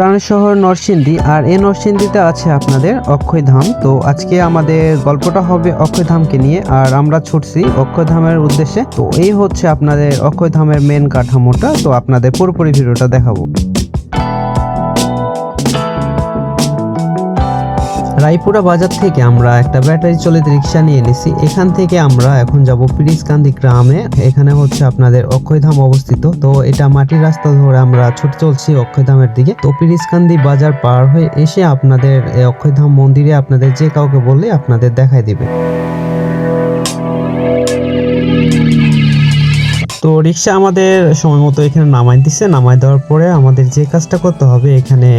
প্রাণের শহর নরসিংদী আর এই নরসিংদীতে আছে আপনাদের অক্ষয়ধাম তো আজকে আমাদের গল্পটা হবে অক্ষয়ধামকে নিয়ে আর আমরা ছুটছি অক্ষয়ধামের উদ্দেশ্যে। তো এই হচ্ছে আপনাদের অক্ষয়ধামের মেন কাঠামোটা। তো আপনাদের পুরোপুরি ভিডিওটা দেখাবো। রায়পুরা বাজার থেকে আমরা একটা ব্যাটারি চলিত রিক্সা নিয়ে নিছি। এখান থেকে আমরা এখন যাব পিরিসকান্দি গ্রামে। এখানে হচ্ছে আপনাদের অক্ষয়ধাম অবস্থিত। তো এটা মাটির রাস্তা ধরে আমরা ছুটে চলছি অক্ষয়ধামের দিকে। তো পিরিসকান্দি বাজার পার হয়ে এসে আপনাদের অক্ষয়ধাম মন্দিরে আপনাদের যে কাউকে বললে আপনাদের দেখায় দিবে। তো রিক্সা আমাদের সময় মতো এখানে নামাই দিচ্ছে নামাই দেওয়ার পরে আমাদের যে কাজটা করতে হবে, এখানে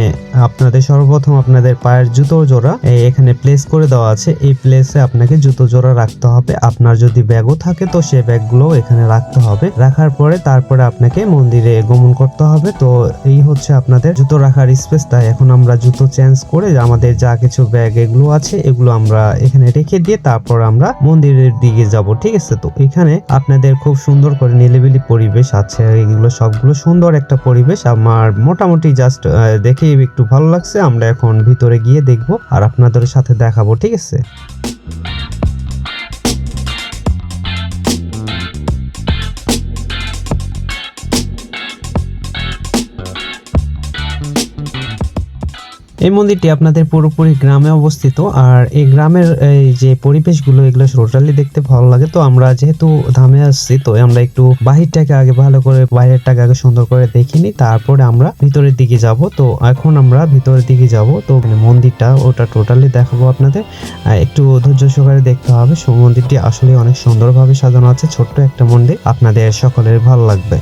আপনাদের সর্বপ্রথম আপনাদের পায়ের জুতো জোড়া এখানে প্লেস করে দেওয়া আছে। এই প্লেসে আপনাকে জুতো জোড়া রাখতে হবে। আপনার যদি ব্যাগও থাকে, তো সেই ব্যাগগুলো এখানে রাখতে হবে। রাখার পরে তারপরে আপনাকে মন্দিরে গমন করতে হবে। তো এই হচ্ছে আপনাদের জুতো রাখার স্পেস তাই এখন আমরা জুতো চেঞ্জ করে আমাদের যা কিছু ব্যাগ এগুলো আছে, এগুলো আমরা এখানে রেখে দিয়ে তারপর আমরা মন্দিরের দিকে যাব। ঠিক আছে তো? এখানে আপনাদের খুব সুন্দর করে নিলিবিলি পরিবেশ আছে, এগুলো সবগুলো সুন্দর একটা পরিবেশ। আমার মোটামুটি জাস্ট দেখে একটু ভালো লাগছে, আমরা এখন ভিতরে গিয়ে দেখব আর আপনাদের সাথে দেখাবো, ঠিক আছে? এই মন্দিরটি আপনাদের পুরোপুরি গ্রামে অবস্থিত, আর এই গ্রামের, এই যে পরিবেশগুলো, এগুলো টোটালি দেখতে ভালো লাগে। তো আমরা যেহেতু ধামে আসছি, তো আমরা একটু বাহিরটাকে আগে ভালো করে, বাইরেরটাকে আগে সুন্দর করে দেখিনি। তারপরে আমরা ভিতরের দিকে যাব। তো এখন আমরা ভিতরের দিকে যাব। তো মানে মন্দিরটা, ওটা টোটালি দেখাবো আপনাদের। একটু ধৈর্য সহকারে দেখতে হবে। মন্দিরটি আসলে অনেক সুন্দরভাবে সাজানো আছে। ছোট্ট একটা মন্দির। আপনাদের সকলের ভালো লাগবে।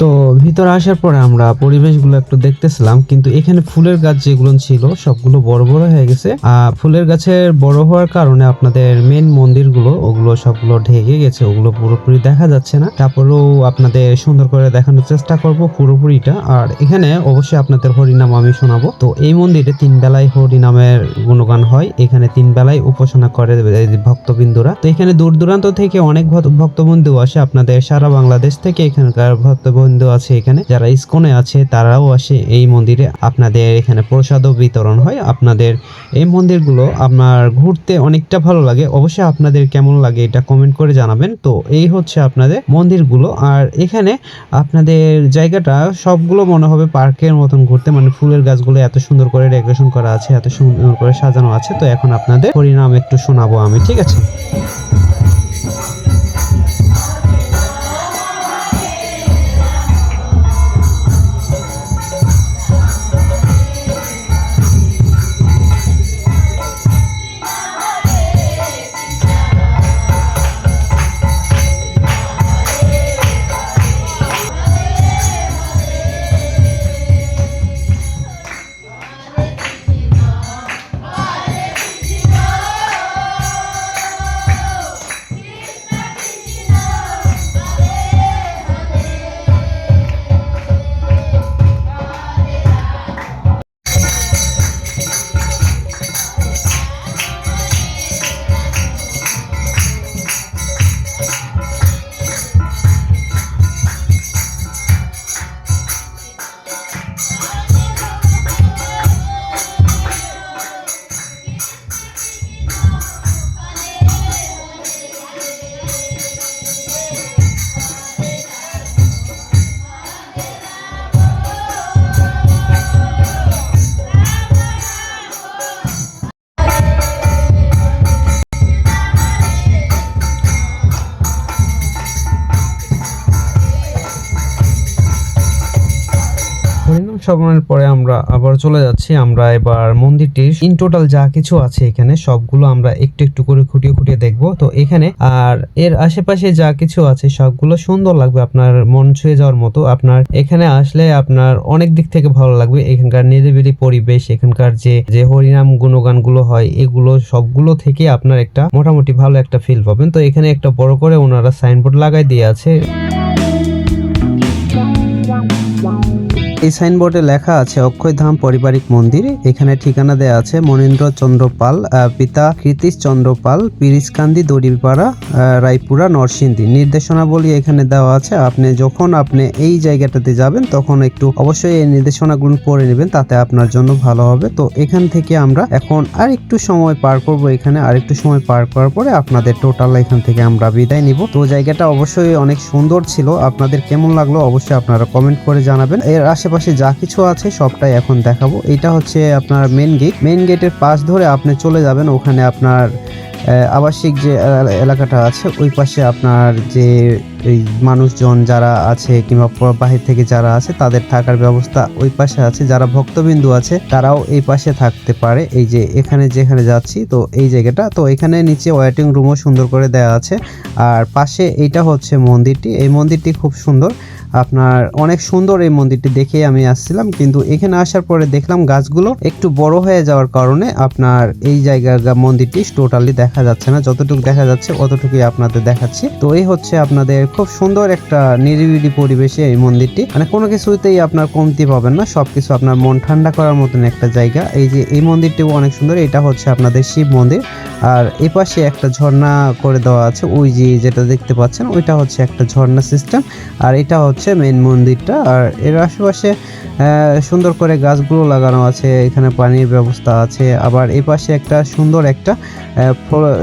তো ভিতরে আসার পরে আমরা পরিবেশগুলো একটু দেখতেছিলাম, কিন্তু এখানে ফুলের গাছ যেগুলো ছিল সবগুলো বড় বড় হয়ে গেছে। আর ফুলের গাছের বড় হওয়ার কারণে আপনাদের মেন মন্দিরগুলো, ওগুলো সবগুলো ঢেকে গেছে, ওগুলো পুরোপুরি দেখা যাচ্ছে না। তারপরেও আপনাদের সুন্দর করে দেখানোর চেষ্টা করব পুরোপুরিটা। আর এখানে অবশ্যই আপনাদের হরিনাম আমি শোনাবো। তো এই মন্দিরে তিন বেলায় হরিনামের গুণগান হয়। এখানে তিন বেলায় উপাসনা করে ভক্তবিন্দুরা। তো এখানে দূর দূরান্ত থেকে অনেক ভক্ত- ভক্তবন্ধু আসে। আপনাদের সারা বাংলাদেশ থেকে এখানকার ভক্তবন্ধু আছে এখানে, যারা ইস্কনে আছে, তারাও আসে এই মন্দিরে। আপনাদের এখানে প্রসাদও বিতরণ হয়। আপনাদের এই মন্দিরগুলো আপনার ঘুরতে অনেকটা ভালো লাগে। অবশ্যই আপনাদের কেমন লাগে এটা কমেন্ট করে জানাবেন। তো এই হচ্ছে আপনাদের মন্দিরগুলো। আর এখানে আপনাদের জায়গাটা সবগুলো মনে হবে পার্কের মতন ঘুরতে। মানে ফুলের গাছগুলো এত সুন্দর করে ডেকোরেশন করা আছে, এত সুন্দর করে সাজানো আছে। তো এখন আপনাদের পরিণাম একটু শোনাবো আমি, ঠিক আছে? হরিনাম পরে আমরা আবার চলে যাচ্ছি। আমরা এবার মন্দিরটির ইন টোটাল যা কিছু আছে এখানে, সবগুলো আমরা একটু একটু করে খুঁটিয়ে খুঁটিয়ে দেখব। তো এখানে আর এর আশেপাশে যা কিছু আছে, সবগুলো সুন্দর লাগবে আপনার মন ছুঁয়ে যাওয়ার মতো। আপনার এখানে আসলে আপনার অনেক দিক থেকে ভালো লাগবে। এখানকার নিরিবিলি পরিবেশ, এখানকার যে যে হরিনাম গুণগানগুলো হয়, এগুলো সবগুলো থেকে আপনার একটা মোটামুটি ভালো একটা ফিল পাবেন। তো এখানে একটা বড় করে ওনারা সাইনবোর্ড লাগাই দিয়ে আছে। এই সাইনবোর্ডে লেখা আছে অক্ষয়ধাম পারিবারিক মন্দির। এখানে ঠিকানা দেয়া আছে মনীন্দ্র চন্দ্র পাল পিতা কৃতিশ চন্দ্র পাল পিরিসকান্দি দড়িপাড়া রায়পুরা, নরসিংদী। নির্দেশনাবলী এখানে দেওয়া আছে। আপনি যখন আপনি এই জায়গাটাতে যাবেন, তখন একটু অবশ্যই এই নির্দেশনাগুলো পড়ে নেবেন, তাতে আপনার জন্য ভালো হবে। তো এখান থেকে আমরা এখন আর একটু সময় পার করব। এখানে আর একটু সময় পার করার পরে আপনাদের টোটাল এখান থেকে আমরা বিদায় নিব। তো জায়গাটা অবশ্যই অনেক সুন্দর ছিল। আপনাদের কেমন লাগল অবশ্যই আপনারা কমেন্ট করে জানাবেন। এর আশেপাশে যা কিছু আছে সবটাই এখন দেখাবো। এটা হচ্ছে আপনার মেন গেট মেন গেটের পাশ ধরে আপনি চলে যাবেন ওখানে আপনার আবাসিক যে এলাকাটা আছে, ওই পাশে আপনার যে, এই মানুষজন যারা আছে কিংবা বাহির থেকে যারা আছে তাদের থাকার ব্যবস্থা ওই পাশে আছে। যারা ভক্তবিন্দু আছে তারাও এই পাশে থাকতে পারে। এই যে এখানে যেখানে যাচ্ছি তো এই জায়গাটা। তো এখানে নিচে ওয়েটিং রুমও সুন্দর করে দেওয়া আছে। আর পাশে এইটা হচ্ছে মন্দিরটি। এই মন্দিরটি খুব সুন্দর। আপনার অনেক সুন্দর এই মন্দিরটি দেখে আমি আসছিলাম, কিন্তু এখানে আসার পরে দেখলাম গাছগুলো একটু বড় হয়ে যাওয়ার কারণে আপনার এই জায়গার মন্দিরটি টোটালি দেখা যাচ্ছে না। যতটুকু দেখা যাচ্ছে, অতটুকুই আপনাদের দেখাচ্ছি। তো এই হচ্ছে আপনাদের খুব সুন্দর একটা নিরিবিলি পরিবেশে এই মন্দিরটি। মানে কোনো কিছুতেই আপনার কমতি পাবেন না, সবকিছু আপনার মন ঠান্ডা করার মতন একটা জায়গা। এই যে এই মন্দিরটিও অনেক সুন্দর, এটা হচ্ছে আপনাদের শিব মন্দির। আর এই পাশে একটা ঝর্ণা করে দেওয়া আছে, ওই যে যেটা দেখতে পাচ্ছেন, ওইটা হচ্ছে একটা ঝর্ণা সিস্টেম আর এটা হচ্ছে মেন মন্দিরটা। আর এর আশেপাশে সুন্দর করে গাছগুলো লাগানো আছে, এখানে পানির ব্যবস্থা আছে। আবার এই পাশে একটা সুন্দর একটা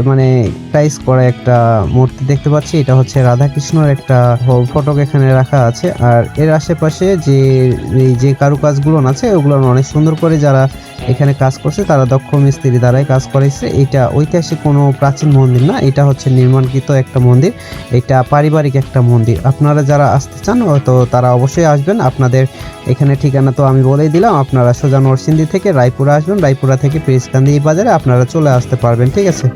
মানে টাইস করা একটা মূর্তি দেখতে পাচ্ছি। এটা হচ্ছে রাধাকৃষ্ণর একটা ফটক এখানে রাখা আছে। আর এর আশেপাশে যে, এই যে কারুকাজগুলো আছে, ওগুলো অনেক সুন্দর করে যারা এখানে কাজ করছে, তারা দক্ষ মিস্ত্রি দ্বারাই কাজ করেছে। এটা ঐতিহাসিক কোনো প্রাচীন মন্দির না, এটা হচ্ছে নির্মাণকৃত একটা মন্দির। এটা পারিবারিক একটা মন্দির। আপনারা যারা আসতে চান তো তারা অবশ্যই আসবেন। আপনাদের এখানে ঠিকানা তো আমি বলেই দিলাম। আপনারা সোজা নরসিংদী থেকে রায়পুরা আসবেন। রায়পুরা থেকে পেরিসকান্দি বাজারে আপনারা চলে আসতে পারবেন, ঠিক আছে?